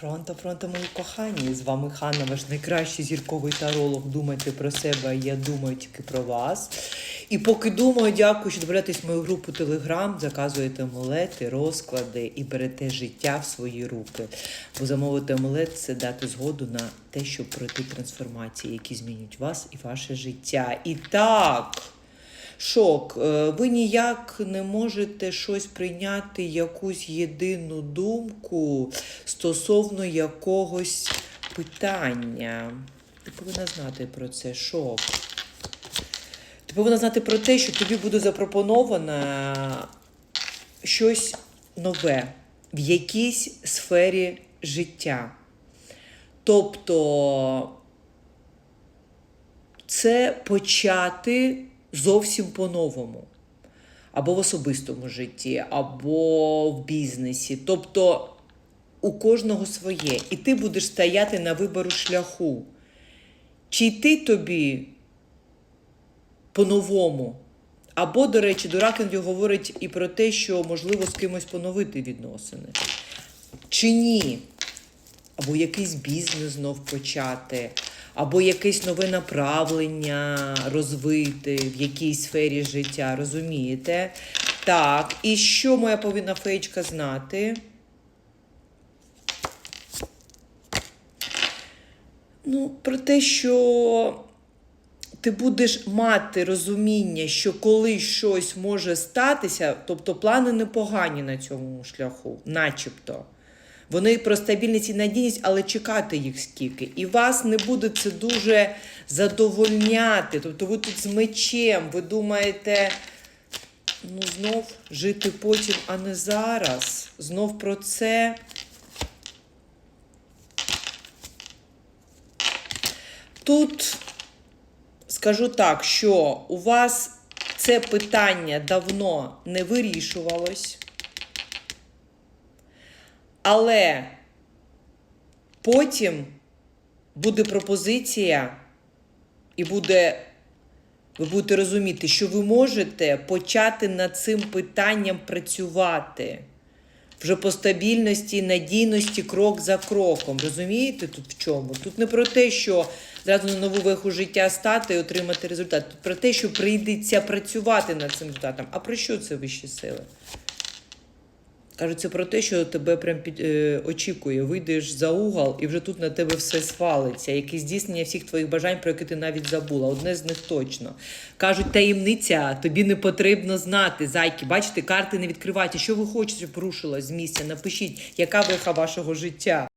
Фронто, фронто, мої кохані! З вами Ханна, ваш найкращий зірковий таролог. Думайте про себе, а я думаю тільки про вас. І поки думаю, дякую, що додаєтесь в мою групу Телеграм, заказуєте амулети, розклади і берете життя в свої руки. Бо замовити амулет це дати згоду на те, щоб пройти трансформації, які змінюють вас і ваше життя. І так. Шок. Е, Ви ніяк не можете щось прийняти, якусь єдину думку стосовно якогось питання. Ти повинна знати про це. Шок. Ти повинна знати про те, що тобі буде запропоновано щось нове в якійсь сфері життя. Тобто це почати зовсім по-новому. Або в особистому житті, або в бізнесі. Тобто у кожного своє. І ти будеш стояти на вибору шляху. Чи йти тобі по-новому? Або, до речі, Дуракенді говорить і про те, що можливо з кимось поновити відносини. Чи ні? або якийсь бізнес знов почати, або якесь нове направлення розвити в якійсь сфері життя, розумієте? Так, і що моя повинна феєчка знати? Ну, про те, що ти будеш мати розуміння, що коли щось може статися, тобто плани непогані на цьому шляху, начебто. Вони про стабільність і надійність, але чекати їх скільки. І вас не буде це дуже задовольняти. Тобто ви тут з мечем, ви думаєте, ну знов жити потім, а не зараз. Знов про це. Тут скажу так, що у вас це питання давно не вирішувалось. Але потім буде пропозиція, і буде, ви будете розуміти, що ви можете почати над цим питанням працювати вже по стабільності, надійності, крок за кроком. Розумієте тут в чому? Тут не про те, що зразу на нову веху життя стати і отримати результат. Тут про те, що прийдеться працювати над цим результатом. А про що це вищі сили? Кажуть, це про те, що тебе прям під, е, очікує. Вийдеш за угол, і вже тут на тебе все свалиться. Якісь здійснення всіх твоїх бажань, про які ти навіть забула. Одне з них точно. Кажуть, таємниця, тобі не потрібно знати. Зайки, бачите, карти не відкривайте. Що ви хочете, щоб рушилось з місця? Напишіть, яка виха вашого життя.